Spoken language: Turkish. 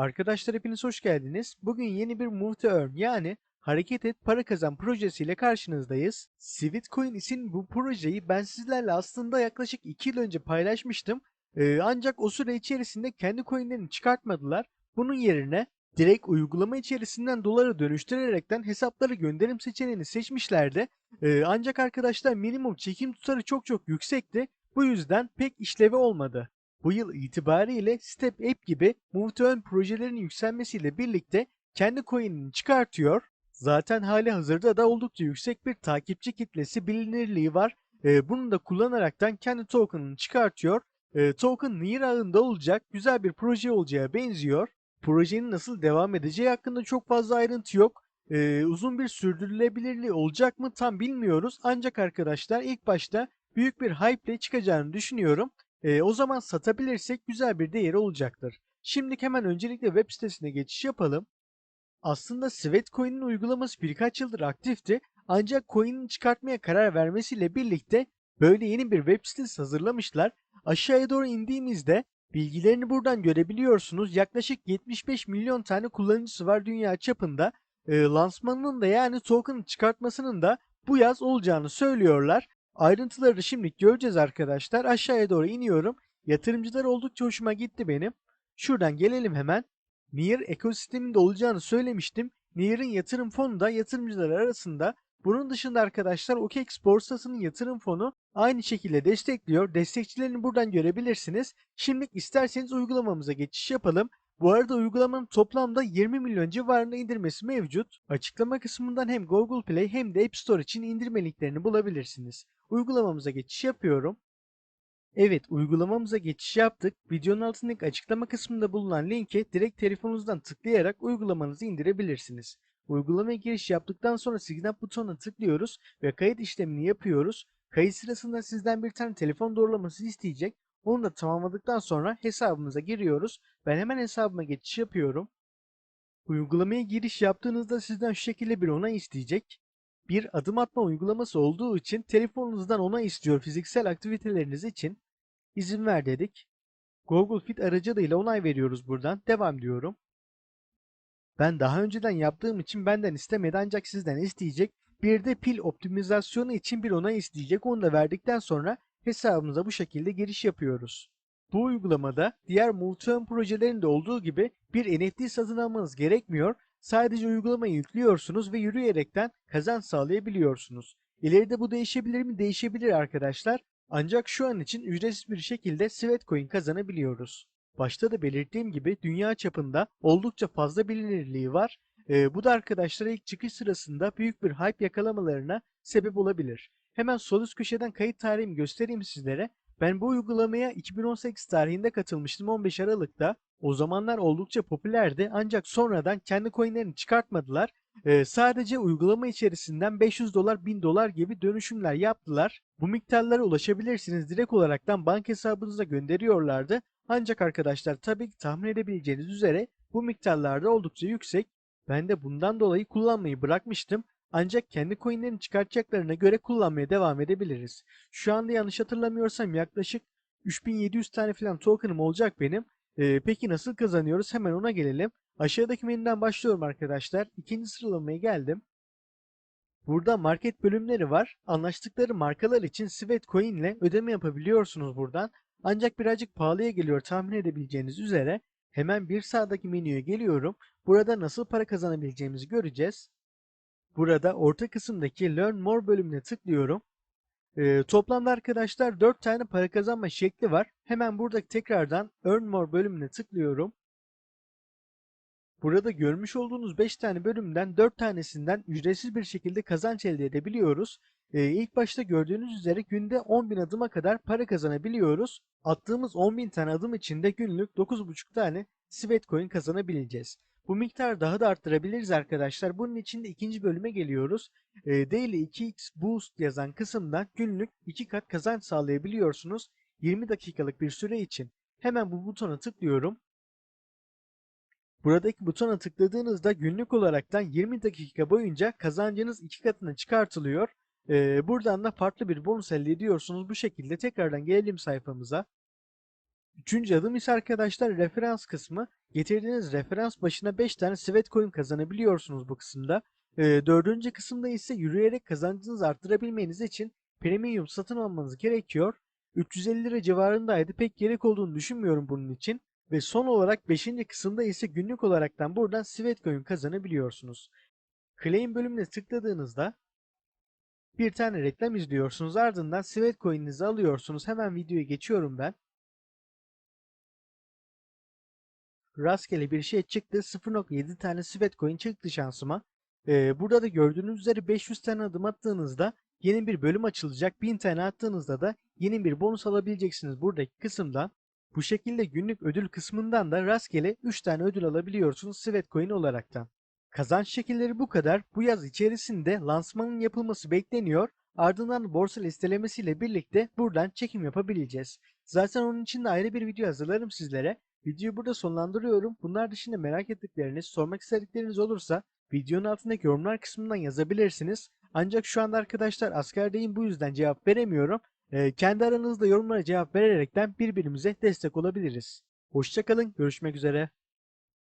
Arkadaşlar hepiniz hoş geldiniz. Bugün yeni bir Move Earn yani hareket et para kazan projesiyle karşınızdayız. Sweetcoin isimli bu projeyi ben sizlerle aslında yaklaşık 2 yıl önce paylaşmıştım. Ee, ancak o süre içerisinde kendi coinlerini çıkartmadılar. Bunun yerine direkt uygulama içerisinden dolara dönüştürerekten hesapları gönderim seçeneğini seçmişlerdi. Ee, ancak arkadaşlar minimum çekim tutarı çok çok yüksekti. Bu yüzden pek işlevi olmadı. Bu yıl itibariyle Step App gibi muhtemelen projelerin yükselmesiyle birlikte kendi coin'ini çıkartıyor. Zaten hali hazırda da oldukça yüksek bir takipçi kitlesi bilinirliği var. Ee, bunu da kullanaraktan kendi token'ını çıkartıyor. Ee, token Near ağında olacak güzel bir proje olacağı benziyor. Projenin nasıl devam edeceği hakkında çok fazla ayrıntı yok. Ee, uzun bir sürdürülebilirliği olacak mı tam bilmiyoruz. Ancak arkadaşlar ilk başta büyük bir hype ile çıkacağını düşünüyorum. E, o zaman satabilirsek güzel bir değeri olacaktır. Şimdi hemen öncelikle web sitesine geçiş yapalım. Aslında Sweatcoin'in uygulaması birkaç yıldır aktifti ancak coin'ini çıkartmaya karar vermesiyle birlikte böyle yeni bir web sitesi hazırlamışlar. Aşağıya doğru indiğimizde bilgilerini buradan görebiliyorsunuz. Yaklaşık 75 milyon tane kullanıcısı var dünya çapında. E, lansmanının da yani token çıkartmasının da bu yaz olacağını söylüyorlar. Ayrıntıları şimdi göreceğiz arkadaşlar. Aşağıya doğru iniyorum. Yatırımcılar oldukça hoşuma gitti benim. Şuradan gelelim hemen. Near ekosisteminde olacağını söylemiştim. Near'ın yatırım fonu da yatırımcılar arasında. Bunun dışında arkadaşlar OKEX borsasının yatırım fonu aynı şekilde destekliyor. Destekçilerini buradan görebilirsiniz. Şimdi isterseniz uygulamamıza geçiş yapalım. Bu arada uygulamanın toplamda 20 milyon civarında indirmesi mevcut. Açıklama kısmından hem Google Play hem de App Store için indirme linklerini bulabilirsiniz. Uygulamamıza geçiş yapıyorum. Evet uygulamamıza geçiş yaptık. Videonun altındaki açıklama kısmında bulunan linke direkt telefonunuzdan tıklayarak uygulamanızı indirebilirsiniz. Uygulamaya giriş yaptıktan sonra Sign Up butonuna tıklıyoruz ve kayıt işlemini yapıyoruz. Kayıt sırasında sizden bir tane telefon doğrulaması isteyecek. Onu da tamamladıktan sonra hesabımıza giriyoruz. Ben hemen hesabıma geçiş yapıyorum. Uygulamaya giriş yaptığınızda sizden şu şekilde bir onay isteyecek. Bir adım atma uygulaması olduğu için telefonunuzdan onay istiyor fiziksel aktiviteleriniz için. İzin ver dedik. Google Fit aracılığıyla onay veriyoruz buradan. Devam diyorum. Ben daha önceden yaptığım için benden istemedi ancak sizden isteyecek. Bir de pil optimizasyonu için bir onay isteyecek. Onu da verdikten sonra hesabımıza bu şekilde giriş yapıyoruz. Bu uygulamada diğer Multiön projelerinde olduğu gibi bir NFT satın almanız gerekmiyor. Sadece uygulamayı yüklüyorsunuz ve yürüyerekten kazanç sağlayabiliyorsunuz. İleride bu değişebilir mi? Değişebilir arkadaşlar. Ancak şu an için ücretsiz bir şekilde Sweatcoin kazanabiliyoruz. Başta da belirttiğim gibi dünya çapında oldukça fazla bilinirliği var. Ee, bu da arkadaşlara ilk çıkış sırasında büyük bir hype yakalamalarına sebep olabilir. Hemen sol üst köşeden kayıt tarihimi göstereyim sizlere. Ben bu uygulamaya 2018 tarihinde katılmıştım 15 Aralık'ta. O zamanlar oldukça popülerdi ancak sonradan kendi coinlerini çıkartmadılar. Ee, sadece uygulama içerisinden 500 dolar 1000 dolar gibi dönüşümler yaptılar. Bu miktarlara ulaşabilirsiniz direkt olaraktan bank hesabınıza gönderiyorlardı. Ancak arkadaşlar tabii ki tahmin edebileceğiniz üzere bu miktarlarda oldukça yüksek. Ben de bundan dolayı kullanmayı bırakmıştım. Ancak kendi coinlerini çıkartacaklarına göre kullanmaya devam edebiliriz. Şu anda yanlış hatırlamıyorsam yaklaşık 3700 tane falan token'ım olacak benim. Ee, peki nasıl kazanıyoruz? Hemen ona gelelim. Aşağıdaki menüden başlıyorum arkadaşlar. İkinci sıralamaya geldim. Burada market bölümleri var. Anlaştıkları markalar için Sweatcoin ile ödeme yapabiliyorsunuz buradan. Ancak birazcık pahalıya geliyor tahmin edebileceğiniz üzere. Hemen bir sağdaki menüye geliyorum. Burada nasıl para kazanabileceğimizi göreceğiz. Burada orta kısımdaki Learn More bölümüne tıklıyorum. Ee, toplamda arkadaşlar 4 tane para kazanma şekli var. Hemen burada tekrardan Earn More bölümüne tıklıyorum. Burada görmüş olduğunuz 5 tane bölümden 4 tanesinden ücretsiz bir şekilde kazanç elde edebiliyoruz. Ee, ilk başta gördüğünüz üzere günde 10.000 adıma kadar para kazanabiliyoruz. Attığımız 10.000 tane adım içinde günlük 9.5 tane Sweatcoin kazanabileceğiz. Bu miktarı daha da arttırabiliriz arkadaşlar. Bunun için de ikinci bölüme geliyoruz. E, Daily 2x Boost yazan kısımdan günlük 2 kat kazanç sağlayabiliyorsunuz. 20 dakikalık bir süre için. Hemen bu butona tıklıyorum. Buradaki butona tıkladığınızda günlük olaraktan 20 dakika boyunca kazancınız 2 katına çıkartılıyor. Ee, buradan da farklı bir bonus elde ediyorsunuz. Bu şekilde tekrardan gelelim sayfamıza. Üçüncü adım ise arkadaşlar referans kısmı. Getirdiğiniz referans başına 5 tane Sweatcoin kazanabiliyorsunuz bu kısımda. Ee, dördüncü kısımda ise yürüyerek kazancınızı arttırabilmeniz için premium satın almanız gerekiyor. 350 lira civarındaydı. Pek gerek olduğunu düşünmüyorum bunun için. Ve son olarak 5. kısımda ise günlük olaraktan buradan Sweatcoin kazanabiliyorsunuz. Claim bölümüne tıkladığınızda bir tane reklam izliyorsunuz. Ardından Sweatcoin'inizi alıyorsunuz. Hemen videoya geçiyorum ben. Rastgele bir şey çıktı. 0.7 tane Sweatcoin çıktı şansıma. Ee, burada da gördüğünüz üzere 500 tane adım attığınızda yeni bir bölüm açılacak. 1000 tane attığınızda da yeni bir bonus alabileceksiniz buradaki kısımdan. Bu şekilde günlük ödül kısmından da rastgele 3 tane ödül alabiliyorsunuz Sweatcoin olaraktan. Kazanç şekilleri bu kadar. Bu yaz içerisinde lansmanın yapılması bekleniyor. Ardından borsa listelemesiyle birlikte buradan çekim yapabileceğiz. Zaten onun için de ayrı bir video hazırlarım sizlere. Videoyu burada sonlandırıyorum. Bunlar dışında merak ettikleriniz, sormak istedikleriniz olursa videonun altındaki yorumlar kısmından yazabilirsiniz. Ancak şu anda arkadaşlar askerdeyim bu yüzden cevap veremiyorum. Ee, kendi aranızda yorumlara cevap vererekten birbirimize destek olabiliriz. Hoşçakalın, görüşmek üzere.